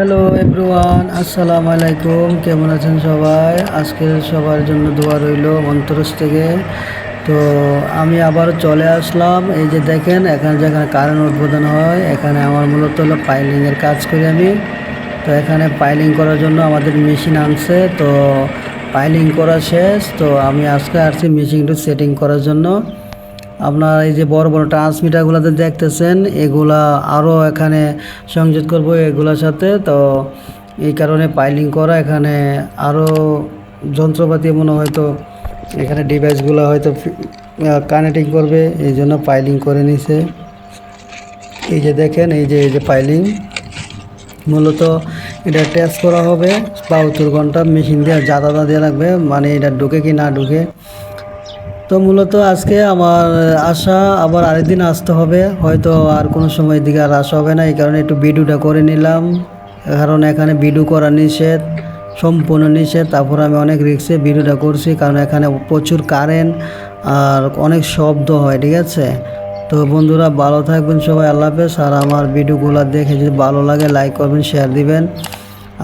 Hello everyone আসসালামু আলাইকুম কেমন আছেন সবাই? আজকে সবার জন্য দোয়া রইল অন্তরস থেকে। তো আমি আবার চলে আসলাম। এই যে দেখেন, এখানে যেখানে কারেন্ট উদ্বোধন হয়, এখানে আমার মূলত হলো পাইলিংয়ের কাজ করি আমি। তো এখানে পাইলিং করার জন্য আমাদের মেশিন আনছে। তো পাইলিং করা শেষ। তো আমি আজকে আসছি মেশিনটা সেটিং করার জন্য। আপনার এই যে বড় বড় ট্রান্সমিটারগুলোতে দেখতেছেন, এগুলা আরও এখানে সংযোগ করব এগুলোর সাথে। তো এই কারণে পাইলিং করা এখানে আরও যন্ত্রপাতি মনে হয়তো এখানে ডিভাইসগুলো হয়তো কানেক্টিং করবে, এই জন্য পাইলিং করে নিছে। এই যে দেখেন, এই যে এই যে পাইলিং মূলত এটা টেস্ট করা হবে, বাহাত্তর ঘণ্টা মেশিন দিয়ে জাদাদা দেওয়া লাগবে মানে এটা ঢুকে কি না ঢুকে। তো মূলত আজকে আমার আশা, আবার আরেকদিন আসতে হবে। হয়তো আর কোনো সময় দিকে আর আসা হবে না, এই কারণে একটু ভিডিওটা করে নিলাম। কারণ এখানে ভিডিও করা নিষেধ, সম্পূর্ণ নিষেধ। তারপর আমি অনেক রিক্সে ভিডিওটা করছি, কারণ এখানে প্রচুর কারেন্ট আর অনেক শব্দ হয়, ঠিক আছে? তো বন্ধুরা, ভালো থাকবেন সবাই, আল্লাহ হাফেজ। আর আমার ভিডিওগুলো দেখে যদি ভালো লাগে লাইক করবেন শেয়ার দিবেন।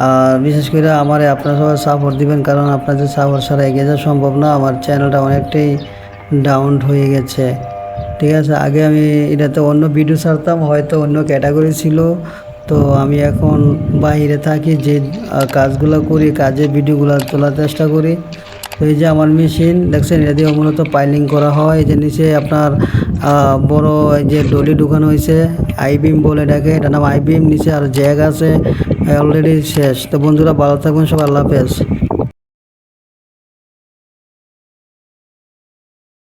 আর বিশেষ করে আমার আপনারা সবাই সাপোর্ট দিবেন, কারণ আপনাদের সাপোর্ট ছাড়া এগিয়ে যাওয়া সম্ভব না। আমার চ্যানেলটা অনেকটাই ডাউন হয়ে গেছে। ঠিক আছে, আগে আমি এটাতে অন্য ভিডিও ছাড়তাম, হয়তো অন্য ক্যাটাগরি ছিল। তো আমি এখন বাইরে থাকি, যে কাজগুলো করি, কাজের ভিডিওগুলো তোলার চেষ্টা করি। তো এই যে আমার মেশিন দেখছেন, এটা দিয়ে মূলত পাইলিং করা হয়। এই যে নিচে আপনার বড় এই যে ডলি ঢুকানো হয়েছে আইবিম বলে ডাকে এটা নাম আইবিম নিচে আর জ্যাগ আছে। অলরেডি শেষ। তো বন্ধুরা, ভালো থাকবেন সব আল্লাহ হাফেজ।